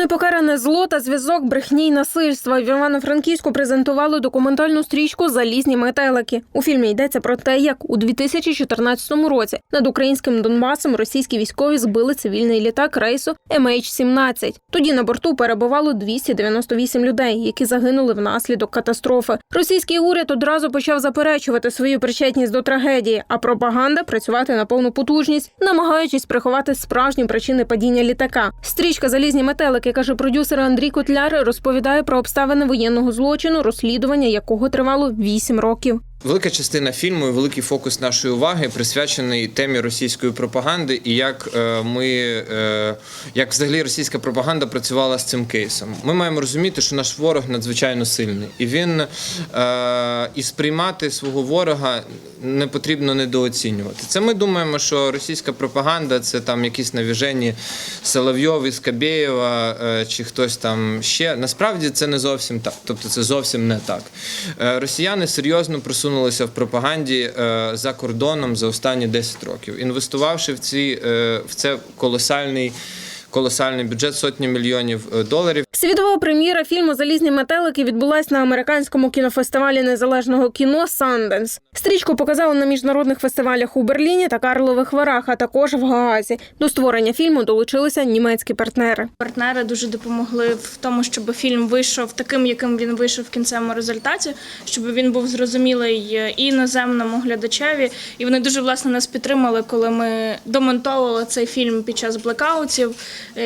непокаране зло та зв'язок брехні й насильства в Івано-Франківську презентували документальну стрічку Залізні метелики. У фільмі йдеться про те, як у 2014 році над українським Донбасом російські військові збили цивільний літак рейсу MH17. Тоді на борту перебувало 298 людей, які загинули внаслідок катастрофи. Російський уряд одразу почав заперечувати свою причетність до трагедії, а пропаганда працювати на повну потужність, намагаючись приховати справжні причини падіння літака. Стрічка Залізні метелики, каже продюсер Андрій Котляр, розповідає про обставини воєнного злочину, розслідування якого тривало 8 років. Велика частина фільму і великий фокус нашої уваги присвячений темі російської пропаганди і як е, ми е, як взагалі російська пропаганда працювала з цим кейсом. Ми маємо розуміти, що наш ворог надзвичайно сильний, і він е, і сприймати свого ворога не потрібно недооцінювати. Це ми думаємо, що російська пропаганда це там якісь навіжені Соловйов із Кабєєва е, чи хтось там ще. Насправді це не зовсім так. Тобто це зовсім не так. Росіяни серйозно просунулися в пропаганді е, за кордоном за останні 10 років, інвестувавши в ці е, в це колосальний. Колосальний бюджет сотні мільйонів е, доларів. Світова прем'єра фільму Залізні метелики відбулась на американському кінофестивалі незалежного кіно Санденс. Стрічку показали на міжнародних фестивалях у Берліні та Карлових Варах, а також в Гаазі. До створення фільму долучилися німецькі партнери. Партнери дуже допомогли в тому, щоб фільм вийшов таким, яким він вийшов в кінцевому результаті, щоб він був зрозумілий і іноземному глядачеві. І вони дуже власне нас підтримали, коли ми домонтовували цей фільм під час блекаутів е,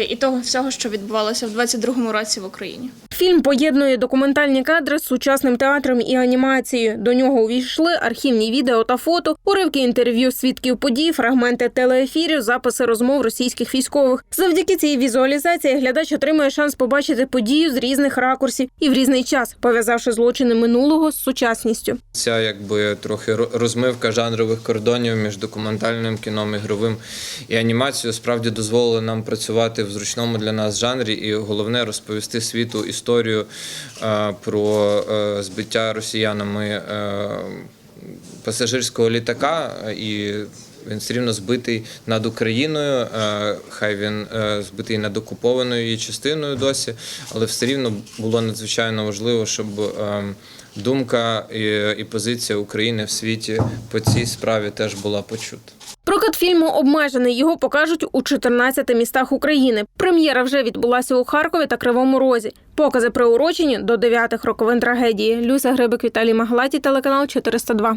і того всього, що відбувалося в 22-му році в Україні. Фільм поєднує документальні кадри з сучасним театром і анімацією. До нього увійшли архівні відео та фото, уривки інтерв'ю свідків подій, фрагменти телеефірів, записи розмов російських військових. Завдяки цій візуалізації глядач отримує шанс побачити подію з різних ракурсів і в різний час, пов'язавши злочини минулого з сучасністю. Ця якби трохи ро- розмивка жанрових кордонів між документальним кіном, ігровим і анімацією справді дозволила нам працювати в зручному для нас жанрі, і головне розповісти світу історію е, про е, збиття росіянами е, пасажирського літака і. Він все рівно збитий над Україною, хай він збитий над окупованою її частиною досі, але все рівно було надзвичайно важливо, щоб думка і позиція України в світі по цій справі теж була почута. Прокат фільму обмежений. Його покажуть у 14 містах України. Прем'єра вже відбулася у Харкові та Кривому Розі. Покази приурочені до дев'ятих роковин трагедії. Люся Грибик, Віталій Маглаті, телеканал 402.